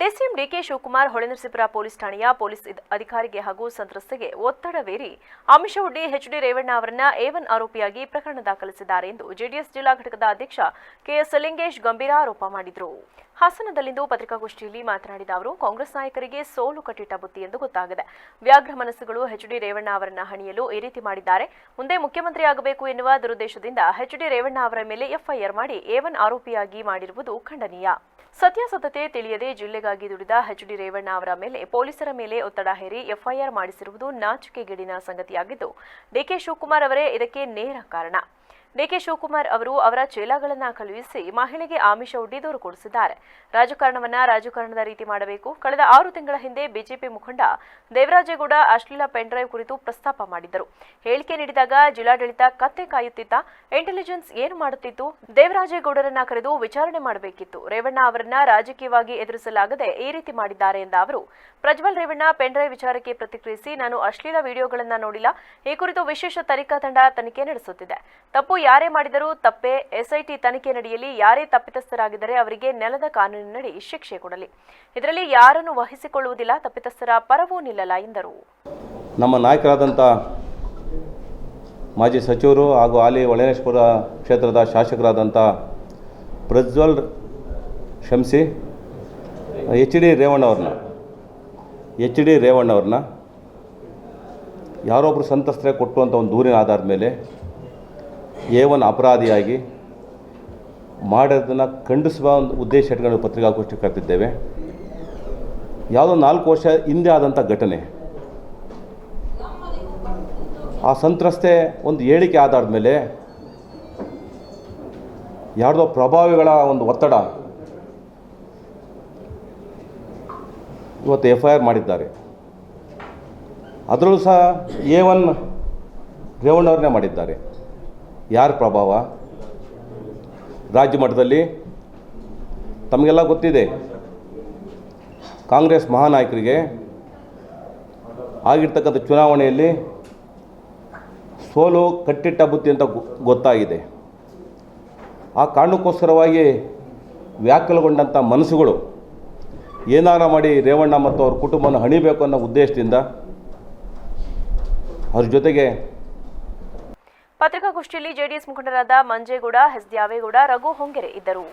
DCM DK Shivakumar, Holenarasipura police ಠಾಣೆಯ police ಅಧಿಕಾರಿಗೆ ಹಾಗೂ ಸಂತ್ರಸ್ತೆಗೆ ಒತ್ತಡವೇರಿ. ಆಮಿಷವೊಡ್ಡಿ ಎಚ್ಡಿ ರೇವಣ್ಣ ಅವರನ್ನ ಏವನ್ ಆರೋಪಿಯಾಗಿ ಪ್ರಕರಣ ದಾಖಲಿಸಿದ್ದಾರೆ ಎಂದು ಜೆಡಿಎಸ್ ಜಿಲ್ಲಾ ಘಟಕದ ಅಧ್ಯಕ್ಷ ಕೆಎಸ್ ಲಿಂಗೇಶ್ ಗಂಭೀರ ಆರೋಪ ಮಾಡಿದರು. ಹಾಸನದಲ್ಲಿಂದು ಪತ್ರಿಕಾಗೋಷ್ಠಿಯಲ್ಲಿ ಮಾತನಾಡಿದ ಅವರು, ಕಾಂಗ್ರೆಸ್ ನಾಯಕರಿಗೆ ಸೋಲು ಕಟ್ಟಿಟ್ಟ ಬುತ್ತಿ ಎಂದು ಗೊತ್ತಾಗಿದೆ. ವ್ಯಾಘ್ರ ಮನಸ್ಸುಗಳು ಎಚ್ಡಿ ರೇವಣ್ಣ ಅವರನ್ನ ಹಣಿಯಲು ಈ ರೀತಿ ಮಾಡಿದ್ದಾರೆ. ಮುಂದೆ ಮುಖ್ಯಮಂತ್ರಿ ಆಗಬೇಕು ಎನ್ನುವ ದುರುದ್ದೇಶದಿಂದ ಎಚ್ಡಿ ರೇವಣ್ಣ ಅವರ ಮೇಲೆ ಎಫ್ಐಆರ್ ಮಾಡಿ ಏವನ್ ಆರೋಪಿಯಾಗಿ ಮಾಡಿರುವುದು ಖಂಡನೀಯ. ಸತ್ಯಾಸತ್ಯತೆ ತಿಳಿಯದೆ ಜಿಲ್ಲೆಗಾಗಿ ದುಡಿದ ಎಚ್ ಡಿ ರೇವಣ್ಣ ಅವರ ಮೇಲೆ ಪೊಲೀಸರ ಮೇಲೆ ಒತ್ತಡ ಹೇರಿ ಎಫ್ಐಆರ್ ಮಾಡಿಸಿರುವುದು ನಾಚಿಕೆಗೇಡಿನ ಸಂಗತಿಯಾಗಿದ್ದು ಡಿಕೆ ಶಿವಕುಮಾರ್ ಅವರೇ ಇದಕ್ಕೆ ನೇರ ಕಾರಣ. ಡಿಕೆ ಶಿವಕುಮಾರ್ ಅವರು ಅವರ ಚೇಲಾಗಳನ್ನ ಕಳುಹಿಸಿ ಮಹಿಳೆಗೆ ಆಮಿಷ ಒಡ್ಡಿ ದೂರು ಕೊಡಿಸಿದ್ದಾರೆ. ರಾಜಕಾರಣವನ್ನ ರಾಜಕಾರಣದ ರೀತಿ ಮಾಡಬೇಕು. ಕಳೆದ ಆರು ತಿಂಗಳ ಹಿಂದೆ ಬಿಜೆಪಿ ಮುಖಂಡ ದೇವರಾಜೇಗೌಡ ಅಶ್ಲೀಲ ಪೆನ್ಡ್ರೈವ್ ಕುರಿತು ಪ್ರಸ್ತಾಪ ಮಾಡಿದ್ದರು ಹೇಳಿಕೆ ನೀಡಿದಾಗ ಜಿಲ್ಲಾಡಳಿತ ಕತ್ತೆ ಕಾಯುತ್ತಿತ್ತ. ಇಂಟೆಲಿಜೆನ್ಸ್ ಏನು ಮಾಡುತ್ತಿತ್ತು? ದೇವರಾಜೇಗೌಡರನ್ನ ಕರೆದು ವಿಚಾರಣೆ ಮಾಡಬೇಕಿತ್ತು. ರೇವಣ್ಣ ಅವರನ್ನ ರಾಜಕೀಯವಾಗಿ ಎದುರಿಸಲಾಗದೆ ಈ ರೀತಿ ಮಾಡಿದ್ದಾರೆ ಎಂದ ಅವರು, ಪ್ರಜ್ವಲ್ ರೇವಣ್ಣ ಪೆನ್ಡ್ರೈವ್ ವಿಚಾರಕ್ಕೆ ಪ್ರತಿಕ್ರಿಯಿಸಿ, ನಾನು ಅಶ್ಲೀಲ ವಿಡಿಯೋಗಳನ್ನ ನೋಡಿಲ್ಲ. ಈ ಕುರಿತು ವಿಶೇಷ ತನಿಖಾ ತಂಡ ತನಿಖೆ ನಡೆಸುತ್ತಿದೆ. ತಪ್ಪು ಯಾರೇ ಮಾಡಿದರೂ ತಪ್ಪೇ. ಎಸ್ಐಟಿ ತನಿಖೆ ನಡೆಯಲಿ, ಯಾರೇ ತಪ್ಪಿತಸ್ಥರಾಗಿದ್ದರೆ ಅವರಿಗೆ ನೆಲದ ಕಾನೂನಿನಡಿ ಶಿಕ್ಷೆ ಕೊಡಲಿ. ಇದರಲ್ಲಿ ಯಾರನ್ನು ವಹಿಸಿಕೊಳ್ಳುವುದಿಲ್ಲ, ತಪ್ಪಿತಸ್ಥರ ಪರವೂ ನಿಲ್ಲಲ್ಲ ಎಂದರು. ನಮ್ಮ ನಾಯಕರಾದಂಥ ಮಾಜಿ ಸಚಿವರು ಹಾಗೂ ಆಲಿ ಒಳನೇಶ್ವರ ಕ್ಷೇತ್ರದ ಶಾಸಕರಾದಂಥ ಪ್ರಜ್ವಲ್ ಶಂಸಿ ಎಚ್ ಡಿ ರೇವಣ್ಣವ್ರನ್ನ ಎಚ್ ಡಿ ರೇವಣ್ಣವ್ರನ್ನ ಯಾರೊಬ್ಬರು ಸಂತ್ರಸ್ತರೆ ಕೊಟ್ಟುವಂಥ ಒಂದು ದೂರಿನ ಆಧಾರದ ಮೇಲೆ ಎ ಅಪರಾಧಿಯಾಗಿ ಮಾಡೋದನ್ನು ಖಂಡಿಸುವ ಒಂದು ಉದ್ದೇಶ ಇಟ್ಕೊಂಡು ಪತ್ರಿಕಾಗೋಷ್ಠಿ ಕರೆದಿದ್ದೇವೆ. ಯಾವುದೋ ನಾಲ್ಕು ವರ್ಷ ಹಿಂದೆ ಆದಂಥ ಘಟನೆ. ಆ ಸಂತ್ರಸ್ತೆ ಒಂದು ಹೇಳಿಕೆ ಆಧಾರದ ಮೇಲೆ ಯಾರ್ದೋ ಪ್ರಭಾವಿಗಳ ಒಂದು ಒತ್ತಡ ಇವತ್ತು ಎಫ್ ಐ ಆರ್ ಮಾಡಿದ್ದಾರೆ. ಅದರಲ್ಲೂ ಸಹ ಎ ಒನ್ ರೇವಣ್ಣವ್ರನ್ನೇ ಮಾಡಿದ್ದಾರೆ. ಯಾರ ಪ್ರಭಾವ? ರಾಜ್ಯ ಮಟ್ಟದಲ್ಲಿ ತಮಗೆಲ್ಲ ಗೊತ್ತಿದೆ. ಕಾಂಗ್ರೆಸ್ ಮಹಾನಾಯಕರಿಗೆ ಆಗಿರ್ತಕ್ಕಂಥ ಚುನಾವಣೆಯಲ್ಲಿ ಸೋಲು ಕಟ್ಟಿಟ್ಟ ಬುತ್ತಿ ಅಂತ ಗೊತ್ತಾಗಿದೆ. ಆ ಕಾರಣಕ್ಕೋಸ್ಕರವಾಗಿ ವ್ಯಾಕುಲಗೊಂಡಂಥ ಮನಸ್ಸುಗಳು ಏನಾರ ಮಾಡಿ ರೇವಣ್ಣ ಮತ್ತು ಅವ್ರ ಕುಟುಂಬವನ್ನು ಹಣಿಬೇಕು ಅನ್ನೋ ಉದ್ದೇಶದಿಂದ ಅವ್ರ ಜೊತೆಗೆ ಪತ್ರಿಕಾಗೋಷ್ಠಿಯಲ್ಲಿ ಜೆಡಿಎಸ್ ಮುಖಂಡರಾದ ಮಂಜೇಗೌಡ ಎಸ್ ದ್ಯಾವೇಗೌಡ ರಘು ಹೊಂಗೆರೆ ಇದ್ದರು.